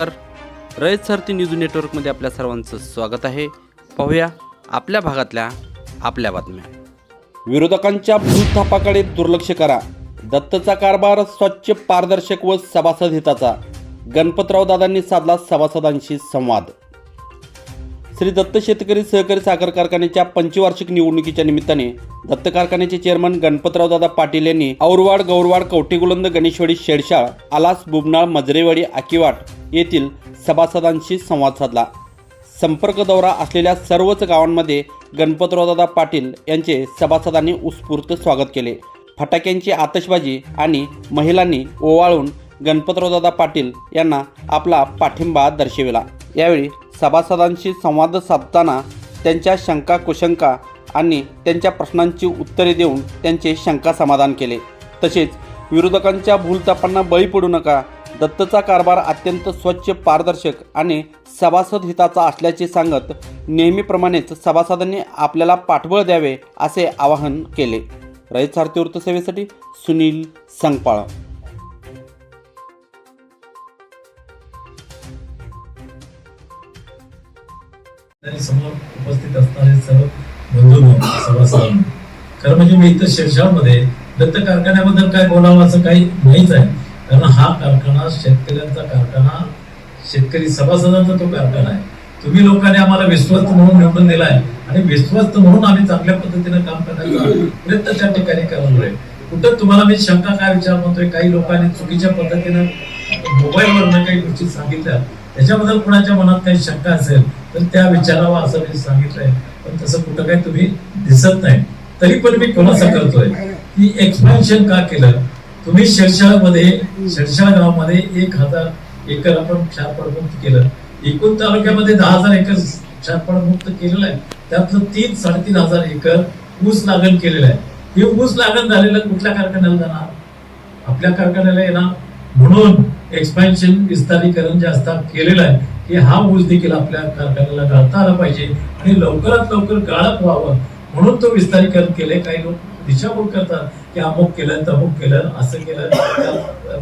तर रयत सारथी न्यूज नेटवर्कमध्ये आपल्या सर्वांचं स्वागत आहे. पाहूया आपल्या भागातल्या आपल्या बातम्या. विरोधकांच्या भूलथापाकडे दुर्लक्ष करा. दत्तचा कारभार स्वच्छ पारदर्शक व सभासद हिताचा. गणपतराव दादांनी साधला सभासदांशी संवाद. श्री दत्त शेतकरी सहकारी साखर कारखान्याच्या पंचवार्षिक निवडणुकीच्या निमित्ताने दत्त कारखान्याचे चेअरमन गणपतराव दादा पाटील यांनी औरवाड गौरवाड कवटेगुलंद गणेशवाडी शेडशाळ आलास बुबनाळ मजरेवाडी आकिवाट येथील सभासदांशी संवाद साधला. संपर्क दौरा असलेल्या सर्वच गावांमध्ये गणपतरावदादा पाटील यांचे सभासदांनी उत्स्फूर्त स्वागत केले. फटाक्यांची आतषबाजी आणि महिलांनी ओवाळून गणपतरावदादा पाटील यांना आपला पाठिंबा दर्शविला. यावेळी सभासदांशी संवाद साधताना त्यांच्या शंका कुशंका आणि त्यांच्या प्रश्नांची उत्तरे देऊन त्यांचे शंका समाधान केले. तसेच विरोधकांच्या भूलतापांना बळी पडू नका. दत्तचा कारभार अत्यंत स्वच्छ पारदर्शक आणि सभासद हिताचा असल्याचे सांगत नेहमीप्रमाणेच सभासदांनी आपल्याला पाठबळ द्यावे असे आवाहन केले. रयत सारथी वृत्तसेवेसाठी सुनील संगपाळ. समोर उपस्थित असणारे सर्व बंधू सभासद. खरं म्हणजे मी इथं शेरशाळमध्ये दत्त कारखान्याबद्दल काय बोलावं असं काही नाहीच आहे. कारण हा कारखाना शेतकऱ्यांचा कारखाना शेतकरी सभासदांचा तो कारखाना आहे. तुम्ही लोकांनी आम्हाला विश्वस्त म्हणून निवडून दिलाय आणि विश्वस्त म्हणून आम्ही चांगल्या पद्धतीने काम करण्याचा प्रयत्न त्या ठिकाणी करतोय कुठं तुम्हाला मी शंका काय विचार म्हणतोय काही लोकांनी चुकीच्या पद्धतीनं मोबाईलवर काही गोष्टी सांगितल्या. त्याच्याबद्दल कुणाच्या मनात काही शंका असेल तर त्या विचारावा असं मी सांगितलंय. पण तसं कुठं काही तुम्ही दिसत नाही. तरी पण मी खुलासा करतोय? की एक्सपान्शन का केलं? तुम्ही शिरशाळमध्ये शिरशाळ गावामध्ये एक हजार एकर आपण क्षारपडमुक्त केलं. एकूण तालुक्यामध्ये दहा हजार एकर क्षारपडमुक्त केलेलं आहे. त्यातलं तीन साडेतीन हजार एकर ऊस लागण केलेलं आहे. हे ऊस लागण झालेलं कुठल्या कारखान्याला जाणार? आपल्या कारखान्याला येणार. म्हणून एक्सपान्शन विस्तारीकरण जास्त केलेलं आहे की हा ऊस देखील आपल्या कारखान्याला गाळता आला पाहिजे आणि लवकरात लवकर गाळप व्हावं म्हणून तो विस्तारीकरण केले. काही लोक दिशाभूल करतात की अमुक केलं तमुक केलं असं केलं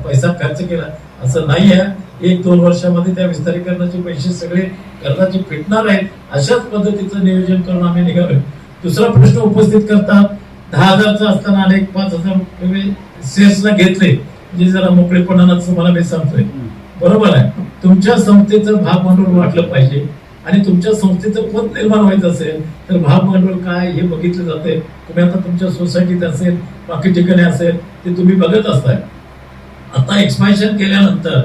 पैसा खर्च केला. असं नाही आहे. एक दोन वर्षामध्ये त्या विस्तारीकरणाचे पैसे सगळे कर्जाचे फिटणार आहेत. अशाच पद्धतीचं नियोजन करून आम्ही निघालो. दुसरा प्रश्न उपस्थित करतात. दहा हजारचा असताना अनेक पाच हजार रुपये शेअर्सला घेतले. जे जरा मोकळेपणानं तुम्हाला मी सांगतोय. बरोबर आहे. तुमच्या संस्थेचं भाग भांडवल वाटलं पाहिजे आणि तुमच्या संस्थेचं पद निर्माण व्हायचं असेल तर भाग भांडवल काय हे बघितलं जाते तुम्ही आता तुमच्या सोसायटीत असेल बाकी ठिकाणी असेल ते तुम्ही बघत असताय. आता एक्सपान्शन केल्यानंतर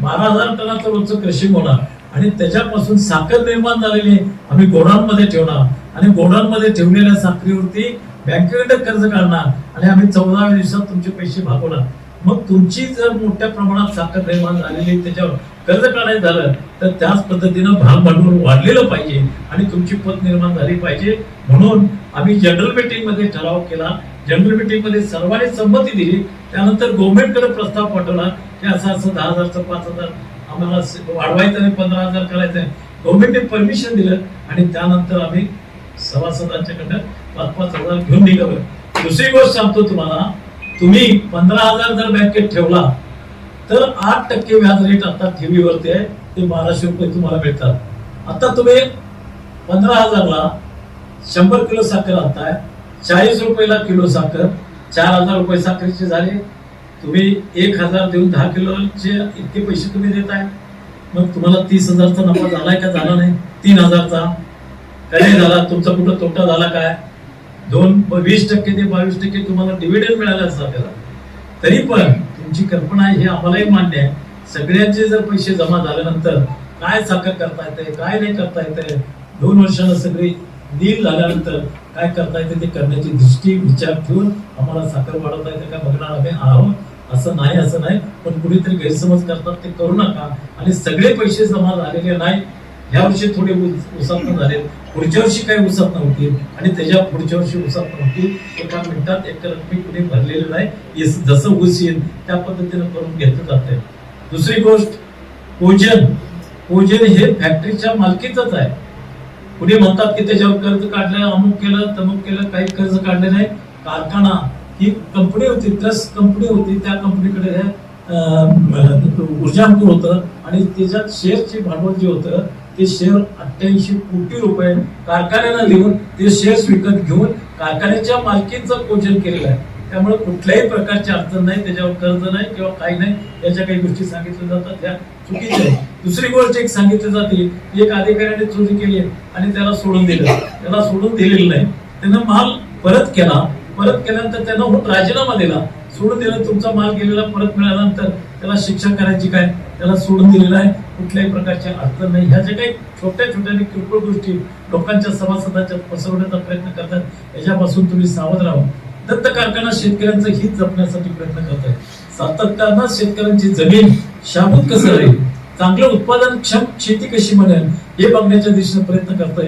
बारा हजार टनाचं रोजचं क्रशिंग होणार आणि त्याच्यापासून साखर निर्माण झालेली आम्ही गोडाऊनमध्ये ठेवणार आणि गोडाऊनमध्ये ठेवलेल्या साखरीवरती बँकेकडे कर्ज काढणार आणि आम्ही चौदाव्या दिवसात तुमचे पैसे भागवणार. मग तुमची जर मोठ्या प्रमाणात साखर निर्माण झालेली त्याच्यावर कर्ज काढायचं झालं तर त्याच पद्धतीनं भाग भांडवल वाढलेलं पाहिजे आणि तुमची पत निर्माण झाली पाहिजे. म्हणून आम्ही जनरल मीटिंगमध्ये ठराव केला. जनरल मीटिंगमध्ये सर्वांनी संमती दिली. त्यानंतर गव्हर्नमेंटकडे प्रस्ताव पाठवला की असं असं दहा हजारचं पाच हजार आम्हाला वाढवायचं आणि पंधरा हजार करायचं आहे. गव्हर्नमेंटने परमिशन दिलं आणि त्यानंतर आम्ही सभासदांच्याकडनं पाच पाच हजार घेऊन निघालो. दुसरी गोष्ट सांगतो तुम्हाला. तुम्ही पंधरा हजार जर बँकेत ठेवला तर आठ टक्के व्याज रेट आता ठेवीवरती आहे ते बाराशे रुपये तुम्हाला मिळतात. आता तुम्ही पंधरा हजारला शंभर किलो साखर आणताय चाळीस रुपयाला किलो साखर चार हजार रुपये साखरेचे झाले तुम्ही एक हजार देऊन दहा किलोचे इतके पैसे तुम्ही देताय. मग तुम्हाला तीस हजारचा नफा झालाय का झाला नाही? तीन हजारचा. काय झाला? तुमचा कुठं तोटा झाला काय? दोन वीस टक्के ते बावीस टक्के तुम्हाला डिव्हिडंड मिळाला आपल्याला. तरी पण तुमची कल्पना आहे हे आम्हालाही मान्य आहे. सगळ्यांचे जर पैसे जमा झाल्यानंतर काय साखर करता येते काय नाही करता येते दोन वर्षाला सगळी डील झाल्यानंतर काय करता येते ते करण्याची दृष्टी विचार ठेवून आम्हाला साखर वाढवता येते काय बघणार आम्ही आहोत. असं नाही असं नाही. पण कुणीतरी गैरसमज करतात ते करू नका. आणि सगळे पैसे जमा झालेले नाही ह्या वर्षी थोडे उसात झाले. पुढच्या वर्षी काही उसात नव्हती आणि त्याच्या पुढच्या वर्षी उसात नव्हती एका मिनिटात एक रकमी कुणी भरलेलं नाही. जसं ऊस येईल त्या पद्धतीनं करून घेतलं जाते दुसरी गोष्ट ओजन ओजन हे फॅक्टरीच्या मालकीचंच आहे. कुणी म्हणतात की त्याच्यावर कर्ज काढलं अमुक केलं तमुक केलं काही कर्ज काढले नाही. कारखाना ही कंपनी होती ट्रस्ट कंपनी होती. त्या कंपनीकडे हे होतं. आणि त्याच्यात शेअरचे भांडवल जे होतं ते शेअर अठ्ठ्याऐंशी कोटी रुपये कारखान्याला देऊन ते शेअर्स विकत घेऊन कारखान्याच्या मालकीचं पोषण केलेलं आहे. त्यामुळे कुठल्याही प्रकारची अडचण नाही त्याच्यावर कर्ज नाही किंवा काही नाही याच्या काही गोष्टी सांगितल्या जातात त्या चुकीच्या आहेत. दुसरी गोष्ट एक सांगितली जाते एक अधिकाऱ्याने चोरी केली आणि त्याला सोडून दिलं. त्याला सोडून दिलेलं नाही. त्यानं माल परत केला. परत केल्यानंतर त्यानं राजीनामा दिला. सोडून दिलं तुमचा माल गेलेला परत मिळाल्यानंतर त्याला शिक्षा करायची काय? त्याला सोडून दिलेला आहे. कुठल्याही प्रकारची अडचण नाही. ह्या ज्या काही छोट्या छोट्या किरकोळ गोष्टी लोकांच्या सभासदांच्या पसरवण्याचा प्रयत्न करतात याच्यापासून तुम्ही सावध राहा. दत्त कारखाना शेतकऱ्यांचं हित जपण्यासाठी प्रयत्न करत आहे सातत्यानं शेतकऱ्यांची जमीन शाबूत कसं राहील? चांगलं उत्पादन क्षम शेती कशी बनेल? हे बघण्याच्या दिशेने प्रयत्न करतोय